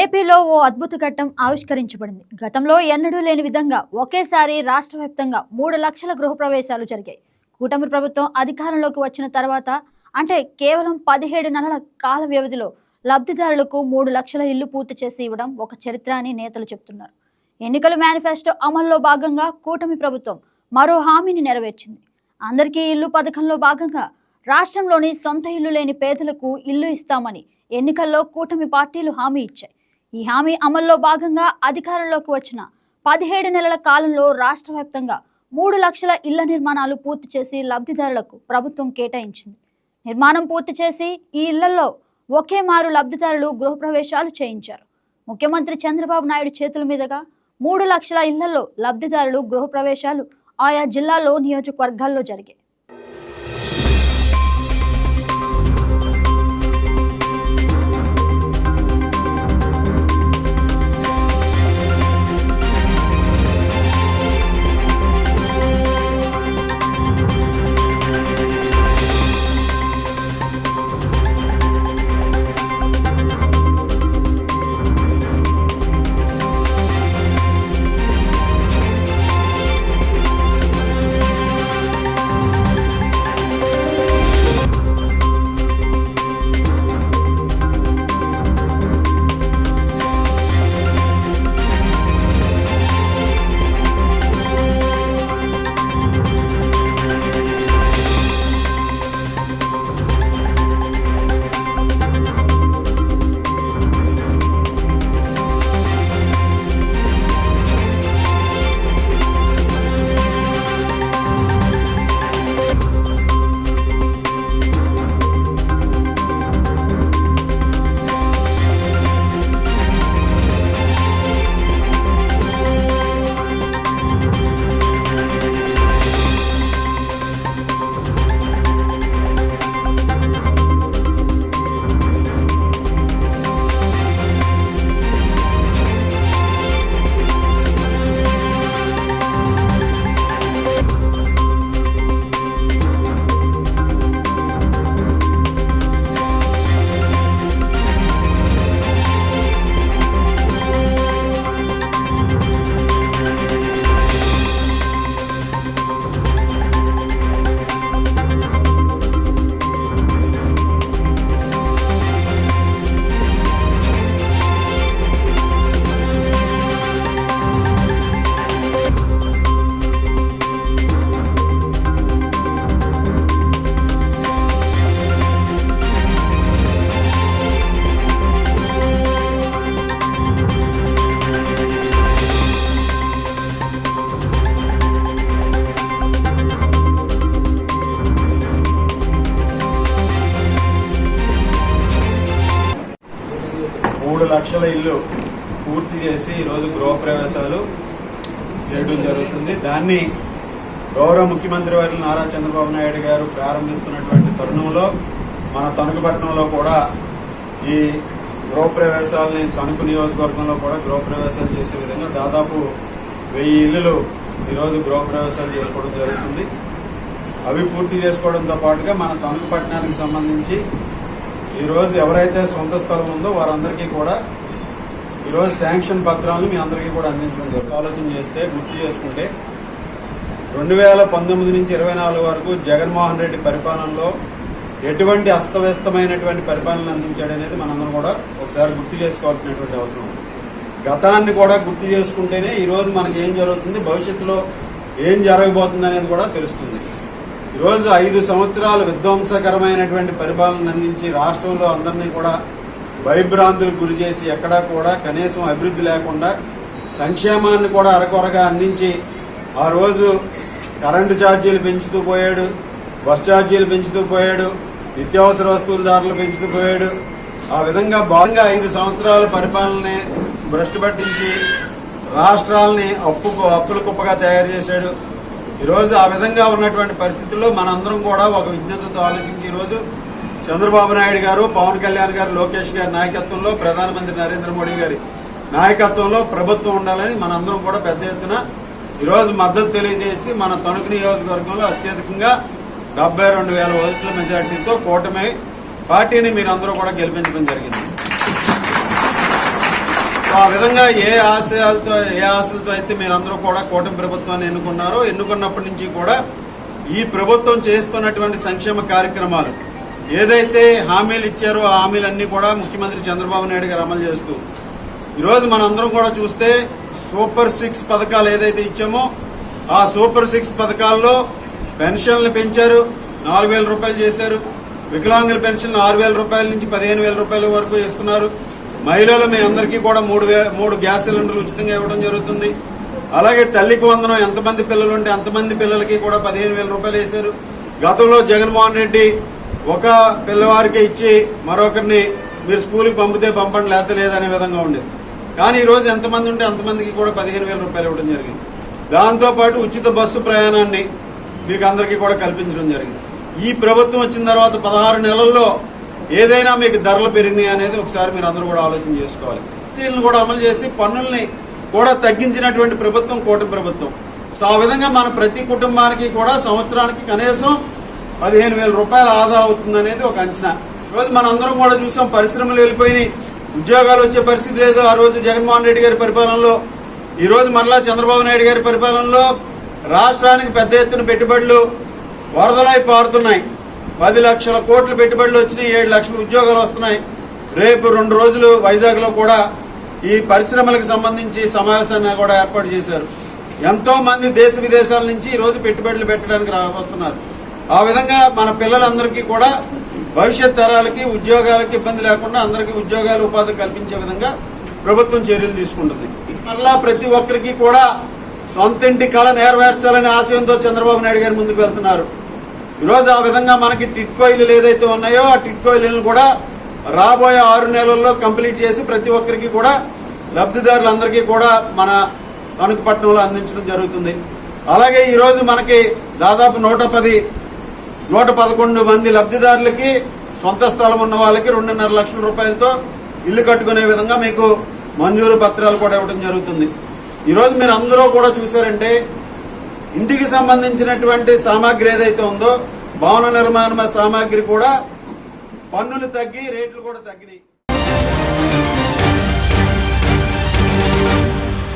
ఏపీలో ఓ అద్భుత ఘట్టం ఆవిష్కరించబడింది. గతంలో ఎన్నడూ లేని విధంగా ఒకేసారి రాష్ట్ర వ్యాప్తంగా మూడు లక్షల గృహప్రవేశాలు జరిగాయి. కూటమి ప్రభుత్వం అధికారంలోకి వచ్చిన తర్వాత అంటే కేవలం పదిహేడు నెలల కాల వ్యవధిలో లబ్ధిదారులకు మూడు లక్షల ఇల్లు పూర్తి చేసి ఇవ్వడం ఒక చరిత్ర అని నేతలు చెబుతున్నారు. ఎన్నికల మేనిఫెస్టో అమల్లో భాగంగా కూటమి ప్రభుత్వం మరో హామీని నెరవేర్చింది. అందరికీ ఇల్లు పథకంలో భాగంగా రాష్ట్రంలోని సొంత ఇల్లు లేని పేదలకు ఇల్లు ఇస్తామని ఎన్నికల్లో కూటమి పార్టీలు హామీ ఇచ్చాయి. ఈ హామీ అమల్లో భాగంగా అధికారంలోకి వచ్చిన పదిహేడు నెలల కాలంలో రాష్ట్ర వ్యాప్తంగా మూడు లక్షల ఇళ్ళ నిర్మాణాలు పూర్తి చేసి లబ్ధిదారులకు ప్రభుత్వం కేటాయించింది. నిర్మాణం పూర్తి చేసి ఈ ఇళ్ళలో ఒకే మారు లబ్ధిదారులు గృహప్రవేశాలు చేయించారు. ముఖ్యమంత్రి చంద్రబాబు నాయుడు చేతుల మీదుగా మూడు లక్షల ఇళ్ళలో లబ్ధిదారులు గృహప్రవేశాలు ఆయా జిల్లాల్లో నియోజకవర్గాల్లో జరిగాయి. మూడు ఇల్లు పూర్తి చేసి ఈరోజు గృహప్రవేశాలు చేయడం జరుగుతుంది. దాన్ని గౌరవ ముఖ్యమంత్రి వారి నారా చంద్రబాబు నాయుడు గారు ప్రారంభిస్తున్నటువంటి తరుణంలో మన తణుకుపట్నంలో కూడా ఈ గృహప్రవేశాలని తణుకు నియోజకవర్గంలో కూడా గృహప్రవేశాలు చేసే విధంగా దాదాపు వెయ్యి ఇల్లులు ఈరోజు గృహప్రవేశాలు చేసుకోవడం జరుగుతుంది. అవి పూర్తి చేసుకోవడంతో పాటుగా మన తణుకు పట్టణానికి సంబంధించి ఈరోజు ఎవరైతే సొంత స్థలం ఉందో వారందరికీ కూడా ఈరోజు శాంక్షన్ పత్రాలను మీ అందరికీ కూడా అందించడం జరుగుతుంది ఆలోచన చేస్తే గుర్తు చేసుకుంటే రెండు వేల పంతొమ్మిది నుంచి ఇరవై నాలుగు వరకు జగన్మోహన్ రెడ్డి పరిపాలనలో ఎటువంటి అస్తవ్యస్తమైనటువంటి పరిపాలన అందించాడనేది మనందరం కూడా ఒకసారి గుర్తు చేసుకోవాల్సినటువంటి అవసరం. ఉంది గతాన్ని కూడా గుర్తు చేసుకుంటేనే ఈరోజు మనకి ఏం జరుగుతుంది? భవిష్యత్తులో ఏం జరగబోతుంది అనేది కూడా తెలుస్తుంది. ఈరోజు ఐదు సంవత్సరాలు విధ్వంసకరమైనటువంటి పరిపాలన అందించి రాష్ట్రంలో అందరినీ కూడా భయభ్రాంతులకు గురి చేసి ఎక్కడా కూడా కనీసం అభివృద్ధి లేకుండా సంక్షేమాన్ని కూడా అరకొరగా అందించి ఆ రోజు కరెంటు ఛార్జీలు పెంచుతూ పోయాడు బస్ ఛార్జీలు పెంచుతూ పోయాడు నిత్యావసర వస్తువుల ధరలు పెంచుతూ పోయాడు. ఆ విధంగా భాగంగా ఐదు సంవత్సరాల పరిపాలనని భ్రష్టు పట్టించి రాష్ట్రాలని అప్పుకు అప్పుల కుప్పగా తయారు చేశాడు. ఈరోజు ఆ విధంగా ఉన్నటువంటి పరిస్థితుల్లో మనందరం కూడా ఒక విజ్ఞతతో ఆలోచించి ఈరోజు చంద్రబాబు నాయుడు గారు పవన్ కళ్యాణ్ గారు లోకేష్ గారి నాయకత్వంలో ప్రధానమంత్రి నరేంద్ర మోడీ గారి నాయకత్వంలో ప్రభుత్వం ఉండాలని మనందరం కూడా పెద్ద ఎత్తున ఈరోజు మద్దతు తెలియజేసి మన తణుకు నియోజకవర్గంలో అత్యధికంగా డెబ్బై రెండు వేల ఓట్ల మెజార్టీతో కూటమి పార్టీని మీరందరూ కూడా గెలిపించడం జరిగింది. ఆ విధంగా ఏ ఆశయాలతో ఏ ఆశలతో అయితే మీరందరూ కూడా కూటమి ప్రభుత్వాన్ని ఎన్నుకున్నారో ఎన్నుకున్నప్పటి నుంచి కూడా ఈ ప్రభుత్వం చేస్తున్నటువంటి సంక్షేమ కార్యక్రమాలు ఏదైతే హామీలు ఇచ్చారో ఆ హామీలన్నీ కూడా ముఖ్యమంత్రి చంద్రబాబు నాయుడు గారు అమలు చేస్తూ ఈరోజు మనందరం కూడా చూస్తే సూపర్ సిక్స్ పథకాలు ఏదైతే ఇచ్చామో ఆ సూపర్ సిక్స్ పథకాల్లో పెన్షన్లు పెంచారు నాలుగు వేల రూపాయలు చేశారు. వికలాంగుల పెన్షన్ ఆరు వేల రూపాయల నుంచి పదిహేను వేల రూపాయల వరకు ఇస్తున్నారు. మహిళలు మీ అందరికీ కూడా మూడు మూడు గ్యాస్ సిలిండర్లు ఉచితంగా ఇవ్వడం జరుగుతుంది. అలాగే తల్లికి వందనం ఎంతమంది పిల్లలు ఉంటే అంతమంది పిల్లలకి కూడా పదిహేను వేల రూపాయలు వేశారు. గతంలో జగన్మోహన్ రెడ్డి ఒక పిల్లవారికి ఇచ్చి మరొకరిని మీరు స్కూల్కి పంపితే పంపండి లేకపోతే లేదనే విధంగా ఉండేది. కానీ ఈరోజు ఎంతమంది ఉంటే అంతమందికి కూడా పదిహేను వేల రూపాయలు ఇవ్వడం జరిగింది. దాంతోపాటు ఉచిత బస్సు ప్రయాణాన్ని మీకు అందరికీ కూడా కల్పించడం జరిగింది. ఈ ప్రభుత్వం వచ్చిన తర్వాత పదహారు నెలల్లో ఏదైనా మీకు ధరలు పెరిగినాయి అనేది ఒకసారి మీరు అందరూ కూడా ఆలోచన చేసుకోవాలి. చర్యలను కూడా అమలు చేసి పన్నుల్ని కూడా తగ్గించినటువంటి ప్రభుత్వం కూటమి ప్రభుత్వం. సో ఆ విధంగా మన ప్రతి కుటుంబానికి కూడా సంవత్సరానికి కనీసం పదిహేను వేల రూపాయల ఆదా అవుతుంది అనేది ఒక అంచనా. ఈరోజు మనందరం అందరం కూడా చూసాం పరిశ్రమలు వెళ్ళిపోయినాయి. ఉద్యోగాలు వచ్చే పరిస్థితి లేదు ఆ రోజు జగన్మోహన్ రెడ్డి గారి పరిపాలనలో. ఈరోజు మరలా చంద్రబాబు నాయుడు గారి పరిపాలనలో రాష్ట్రానికి పెద్ద ఎత్తున పెట్టుబడులు వరదలై పారుతున్నాయి. పది లక్షల కోట్లు పెట్టుబడులు వచ్చినాయి ఏడు లక్షల ఉద్యోగాలు వస్తున్నాయి. రేపు రెండు రోజులు వైజాగ్లో కూడా ఈ పరిశ్రమలకు సంబంధించి సమావేశాన్ని కూడా ఏర్పాటు చేశారు. ఎంతోమంది దేశ విదేశాల నుంచి ఈరోజు పెట్టుబడులు పెట్టడానికి రా వస్తున్నారు. ఆ విధంగా మన పిల్లలందరికీ కూడా భవిష్యత్ తరాలకి ఉద్యోగాలకి ఇబ్బంది లేకుండా అందరికీ ఉద్యోగాలు ఉపాధి కల్పించే విధంగా ప్రభుత్వం చర్యలు తీసుకుంటుంది. మళ్ళా ప్రతి ఒక్కరికి కూడా సొంత ఇంటి కళ నెరవేర్చాలనే ఆశయంతో చంద్రబాబు నాయుడు గారు ముందుకు వెళ్తున్నారు. ఈరోజు ఆ విధంగా మనకి టిట్కోయిలు ఏదైతే ఉన్నాయో ఆ టిట్కోయిలను కూడా రాబోయే ఆరు నెలల్లో కంప్లీట్ చేసి ప్రతి ఒక్కరికి కూడా లబ్ధిదారులందరికీ కూడా మన తణుకుపట్నంలో అందించడం జరుగుతుంది. అలాగే ఈరోజు మనకి దాదాపు నూట పది నూట పదకొండు మంది లబ్ధిదారులకి సొంత స్థలం ఉన్న వాళ్ళకి రెండున్నర లక్షల రూపాయలతో ఇల్లు కట్టుకునే విధంగా మీకు మంజూరు పత్రాలు కూడా ఇవ్వడం జరుగుతుంది. ఈరోజు మీరు అందరూ కూడా చూసారంటే ఇంటికి సంబంధించినటువంటి సామాగ్రి ఏదైతే ఉందో భవన నిర్మాణ సామాగ్రి కూడా పన్నులు తగ్గి రేట్లు కూడా తగ్గినాయి.